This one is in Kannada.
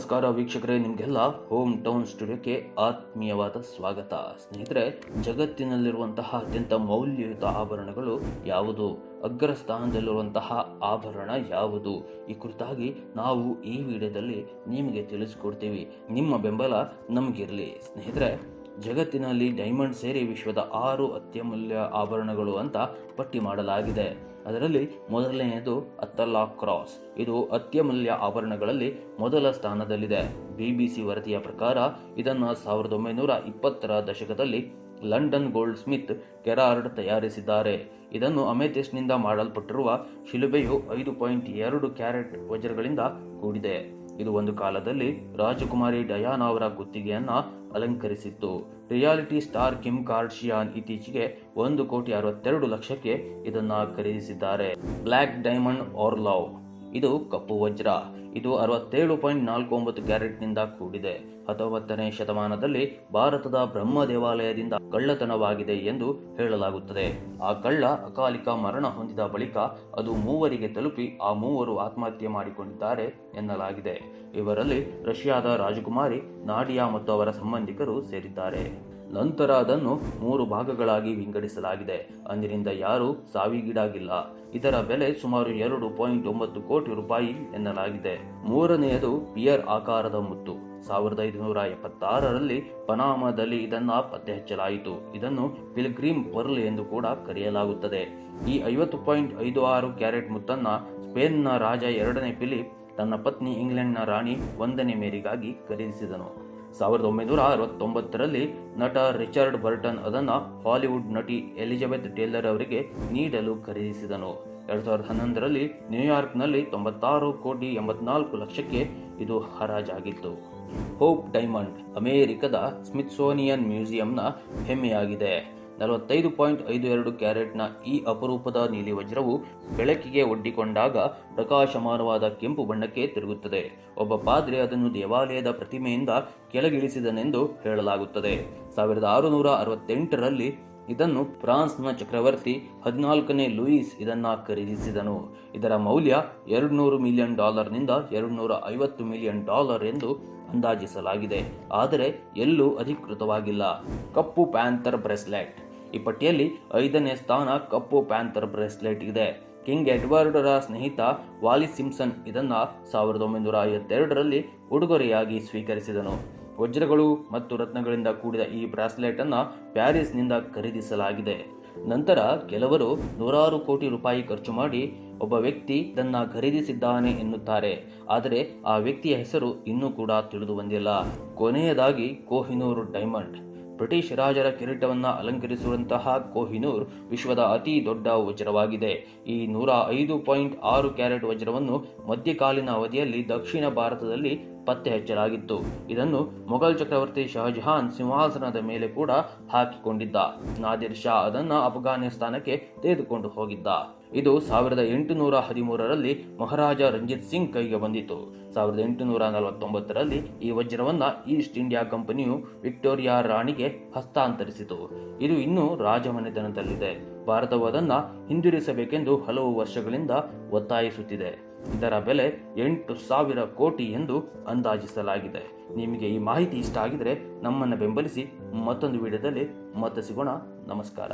ನಮಸ್ಕಾರ ವೀಕ್ಷಕರೇ, ನಿಮಗೆಲ್ಲ ಹೋಮ್ ಟೌನ್ ಸ್ಟುಡಿಯೋಕ್ಕೆ ಆತ್ಮೀಯವಾದ ಸ್ವಾಗತ. ಸ್ನೇಹಿತರೆ, ಜಗತ್ತಿನಲ್ಲಿರುವಂತಹ ಅತ್ಯಂತ ಮೌಲ್ಯಯುತ ಆಭರಣಗಳು ಯಾವುದು? ಅಗ್ರ ಸ್ಥಾನದಲ್ಲಿರುವಂತಹ ಆಭರಣ ಯಾವುದು? ಈ ಕುರಿತಾಗಿ ನಾವು ಈ ವಿಡಿಯೋದಲ್ಲಿ ನಿಮಗೆ ತಿಳಿಸಿಕೊಡ್ತೀವಿ. ನಿಮ್ಮ ಬೆಂಬಲ ನಮಗಿರಲಿ. ಸ್ನೇಹಿತರೆ, ಜಗತ್ತಿನಲ್ಲಿ ಡೈಮಂಡ್ ಸೇರಿ ವಿಶ್ವದ ಆರು ಅತ್ಯಮೂಲ್ಯ ಆಭರಣಗಳು ಅಂತ ಪಟ್ಟಿ ಮಾಡಲಾಗಿದೆ. ಅದರಲ್ಲಿ ಮೊದಲನೆಯದು ಅತ್ತಲ್ಲಾ ಕ್ರಾಸ್. ಇದು ಅತ್ಯಮೂಲ್ಯ ಆಭರಣಗಳಲ್ಲಿ ಮೊದಲ ಸ್ಥಾನದಲ್ಲಿದೆ. ಬಿಬಿಸಿ ವರದಿಯ ಪ್ರಕಾರ, ಇದನ್ನು ಸಾವಿರದ ಒಂಬೈನೂರ ಇಪ್ಪತ್ತರ ದಶಕದಲ್ಲಿ ಲಂಡನ್ ಗೋಲ್ಡ್ ಸ್ಮಿತ್ ಕೆರಾರ್ಡ್ ತಯಾರಿಸಿದ್ದಾರೆ. ಇದನ್ನು ಅಮೆಥಿಸ್ಟ್ನಿಂದ ಮಾಡಲ್ಪಟ್ಟಿರುವ ಶಿಲುಬೆಯು ಐದು ಪಾಯಿಂಟ್ ಎರಡು ಕ್ಯಾರೆಟ್ ವಜ್ರಗಳಿಂದ ಕೂಡಿದೆ. ಇದು ಒಂದು ಕಾಲದಲ್ಲಿ ರಾಜಕುಮಾರಿ ಡಯಾನಾ ಅವರ ಗುತ್ತಿಗೆಯನ್ನ ಅಲಂಕರಿಸಿತ್ತು. ರಿಯಾಲಿಟಿ ಸ್ಟಾರ್ ಕಿಮ್ ಕಾರ್ಡ್ಶಿಯಾನ್ ಇತ್ತೀಚೆಗೆ ಒಂದು ಕೋಟಿ ಅರವತ್ತೆರಡು ಲಕ್ಷಕ್ಕೆ ಇದನ್ನ ಖರೀದಿಸಿದ್ದಾರೆ. ಬ್ಲ್ಯಾಕ್ ಡೈಮಂಡ್ ಆರ್ಲಾವ್ ಇದು ಕಪ್ಪು ವಜ್ರ. ಇದು ಅರವತ್ತೇಳು ಪಾಯಿಂಟ್ ನಾಲ್ಕು ಒಂಬತ್ತು ಕ್ಯಾರೆಟ್ನಿಂದ ಕೂಡಿದೆ. ಹತ್ತೊಂಬತ್ತನೇ ಶತಮಾನದಲ್ಲಿ ಭಾರತದ ಬ್ರಹ್ಮ ದೇವಾಲಯದಿಂದ ಕಳ್ಳತನವಾಗಿದೆ ಎಂದು ಹೇಳಲಾಗುತ್ತದೆ. ಆ ಕಳ್ಳ ಅಕಾಲಿಕ ಮರಣ ಹೊಂದಿದ ಬಳಿಕ ಅದು ಮೂವರಿಗೆ ತಲುಪಿ ಆ ಮೂವರು ಆತ್ಮಹತ್ಯೆ ಮಾಡಿಕೊಂಡಿದ್ದಾರೆ ಎನ್ನಲಾಗಿದೆ. ಇವರಲ್ಲಿ ರಷ್ಯಾದ ರಾಜಕುಮಾರಿ ನಾಡಿಯಾ ಮತ್ತು ಅವರ ಸಂಬಂಧಿಕರು ಸೇರಿದ್ದಾರೆ. ನಂತರ ಅದನ್ನು ಮೂರು ಭಾಗಗಳಾಗಿ ವಿಂಗಡಿಸಲಾಗಿದೆ. ಅಂದಿನಿಂದ ಯಾರೂ ಸಾವಿಗೀಡಾಗಿಲ್ಲ. ಇದರ ಬೆಲೆ ಸುಮಾರು ಎರಡು ಪಾಯಿಂಟ್ ಒಂಬತ್ತು ಕೋಟಿ ರೂಪಾಯಿ ಎನ್ನಲಾಗಿದೆ. ಮೂರನೆಯದು ಪಿಯರ್ ಆಕಾರದ ಮುತ್ತು. ಸಾವಿರದ ಐದುನೂರ ಎಪ್ಪತ್ತಾರರಲ್ಲಿ ಪನಾಮದಲ್ಲಿ ಇದನ್ನು ಪತ್ತೆ ಹಚ್ಚಲಾಯಿತು ಇದನ್ನು ಪಿಲ್ಗ್ರೀಮ್ ಪರ್ಲ್ ಎಂದು ಕೂಡ ಕರೆಯಲಾಗುತ್ತದೆ. ಈ ಐವತ್ತು ಪಾಯಿಂಟ್ ಐದು ಆರು ಕ್ಯಾರೆಟ್ ಮುತ್ತನ್ನ ಸ್ಪೇನ್ನ ರಾಜ ಎರಡನೇ ಫಿಲಿಪ್ ತನ್ನ ಪತ್ನಿ ಇಂಗ್ಲೆಂಡ್ನ ರಾಣಿ ಒಂದನೇ ಮೇರಿಗಾಗಿ ಖರೀದಿಸಿದನು. ಸಾವಿರದ ಒಂಬೈನೂರ ಅರವತ್ತೊಂಬತ್ತರಲ್ಲಿ ನಟ ರಿಚರ್ಡ್ ಬರ್ಟನ್ ಅದನ್ನು ಹಾಲಿವುಡ್ ನಟಿ ಎಲಿಜಬೆತ್ ಟೇಲರ್ ಅವರಿಗೆ ನೀಡಲು ಖರೀದಿಸಿದನು. ಎರಡು ಸಾವಿರದ ಹನ್ನೊಂದರಲ್ಲಿ ನ್ಯೂಯಾರ್ಕ್ನಲ್ಲಿ ತೊಂಬತ್ತಾರು ಕೋಟಿ ಎಂಬತ್ನಾಲ್ಕು ಲಕ್ಷಕ್ಕೆ ಇದು ಹರಾಜಾಗಿತ್ತು. ಹೋಪ್ ಡೈಮಂಡ್, ಅಮೆರಿಕದ ಸ್ಮಿತ್ಸೋನಿಯನ್ ಮ್ಯೂಸಿಯಂನ ಹೆಮ್ಮೆಯಾಗಿದೆ. ನಲವತ್ತೈದು ಪಾಯಿಂಟ್ ಐದು ಎರಡು ಕ್ಯಾರೆಟ್ನ ಈ ಅಪರೂಪದ ನೀಲಿ ವಜ್ರವು ಬೆಳಕಿಗೆ ಒಡ್ಡಿಕೊಂಡಾಗ ಪ್ರಕಾಶಮಾನವಾದ ಕೆಂಪು ಬಣ್ಣಕ್ಕೆ ತಿರುಗುತ್ತದೆ. ಒಬ್ಬ ಪಾದ್ರೆ ಅದನ್ನು ದೇವಾಲಯದ ಪ್ರತಿಮೆಯಿಂದ ಕೆಳಗಿಳಿಸಿದನೆಂದು ಹೇಳಲಾಗುತ್ತದೆ. ಸಾವಿರದ ಆರುನೂರ ಅರವತ್ತೆಂಟರಲ್ಲಿ ಇದನ್ನು ಫ್ರಾನ್ಸ್ನ ಚಕ್ರವರ್ತಿ ಹದಿನಾಲ್ಕನೇ ಲೂಯಿಸ್ ಇದನ್ನ ಖರೀದಿಸಿದನು. ಇದರ ಮೌಲ್ಯ ಎರಡು ನೂರು ಮಿಲಿಯನ್ ಡಾಲರ್ನಿಂದ ಎರಡುನೂರ ಐವತ್ತು ಮಿಲಿಯನ್ ಡಾಲರ್ ಎಂದು ಅಂದಾಜಿಸಲಾಗಿದೆ. ಆದರೆ ಎಲ್ಲೂ ಅಧಿಕೃತವಾಗಿಲ್ಲ. ಕಪ್ಪು ಪ್ಯಾಂಥರ್ ಬ್ರೆಸ್ಲೆಟ್. ಈ ಪಟ್ಟಿಯಲ್ಲಿ ಐದನೇ ಸ್ಥಾನ ಕಪ್ಪು ಪ್ಯಾಂಥರ್ ಬ್ರೇಸ್ಲೆಟ್ ಇದೆ. ಕಿಂಗ್ ಎಡ್ವರ್ಡರ ಸ್ನೇಹಿತ ವಾಲಿ ಸಿಂಪ್ಸನ್ ಇದನ್ನು ಸಾವಿರದ ಒಂಬೈನೂರ ಐವತ್ತೆರಡರಲ್ಲಿ ಉಡುಗೊರೆಯಾಗಿ ಸ್ವೀಕರಿಸಿದನು. ವಜ್ರಗಳು ಮತ್ತು ರತ್ನಗಳಿಂದ ಕೂಡಿದ ಈ ಬ್ರಾಸ್ಲೆಟ್ ಅನ್ನ ಪ್ಯಾರಿಸ್ನಿಂದ ಖರೀದಿಸಲಾಗಿದೆ. ನಂತರ ಕೆಲವರು ನೂರಾರು ಕೋಟಿ ರೂಪಾಯಿ ಖರ್ಚು ಮಾಡಿ ಒಬ್ಬ ವ್ಯಕ್ತಿ ಇದನ್ನ ಖರೀದಿಸಿದ್ದಾನೆ ಎನ್ನುತ್ತಾರೆ. ಆದರೆ ಆ ವ್ಯಕ್ತಿಯ ಹೆಸರು ಇನ್ನೂ ಕೂಡ ತಿಳಿದು ಬಂದಿಲ್ಲ. ಕೊನೆಯದಾಗಿ ಕೋಹಿನೂರ್ ಡೈಮಂಡ್. ಬ್ರಿಟಿಷ್ ರಾಜರ ಕಿರೀಟವನ್ನ ಅಲಂಕರಿಸುವಂತಹ ಕೋಹಿನೂರ್ ವಿಶ್ವದ ಅತಿ ದೊಡ್ಡ ವಜ್ರವಾಗಿದೆ. ಈ ನೂರ ಐದು ಪಾಯಿಂಟ್ ಆರು ಕ್ಯಾರೆಟ್ ವಜ್ರವನ್ನು ಮಧ್ಯಕಾಲೀನ ಅವಧಿಯಲ್ಲಿ ದಕ್ಷಿಣ ಭಾರತದಲ್ಲಿ ಪತ್ತೆ ಹಚ್ಚಲಾಗಿತ್ತು ಇದನ್ನು ಮೊಘಲ್ ಚಕ್ರವರ್ತಿ ಶಹಜಹಾನ್ ಸಿಂಹಾಸನದ ಮೇಲೆ ಕೂಡ ಹಾಕಿಕೊಂಡಿದ್ದ. ನಾದಿರ್ ಶಾ ಅದನ್ನು ಅಫ್ಘಾನಿಸ್ತಾನಕ್ಕೆ ತೆಗೆದುಕೊಂಡು ಹೋಗಿದ್ದ. ಇದು ಸಾವಿರದ ಎಂಟುನೂರ ಹದಿಮೂರರಲ್ಲಿ ಮಹಾರಾಜ ರಂಜಿತ್ ಸಿಂಗ್ ಕೈಗೆ ಬಂದಿತು ಸಾವಿರದ ಎಂಟುನೂರ ನಲವತ್ತೊಂಬತ್ತರಲ್ಲಿ ಈ ವಜ್ರವನ್ನು ಈಸ್ಟ್ ಇಂಡಿಯಾ ಕಂಪನಿಯು ವಿಕ್ಟೋರಿಯಾ ರಾಣಿಗೆ ಹಸ್ತಾಂತರಿಸಿತು. ಇದು ಇನ್ನೂ ರಾಜಮನೆತನದಲ್ಲಿದೆ. ಭಾರತವು ಅದನ್ನು ಹಿಂದಿರಿಸಬೇಕೆಂದು ಹಲವು ವರ್ಷಗಳಿಂದ ಒತ್ತಾಯಿಸುತ್ತಿದೆ. ಇದರ ಬೆಲೆ ಎಂಟು ಸಾವಿರ ಕೋಟಿ ಎಂದು ಅಂದಾಜಿಸಲಾಗಿದೆ. ನಿಮಗೆ ಈ ಮಾಹಿತಿ ಇಷ್ಟ ಆಗಿದ್ರೆ ನಮ್ಮನ್ನು ಬೆಂಬಲಿಸಿ ಮತ್ತೊಂದು ವಿಡಿಯೋದಲ್ಲಿ ಮತ್ತೆ ಸಿಗೋಣ ನಮಸ್ಕಾರ.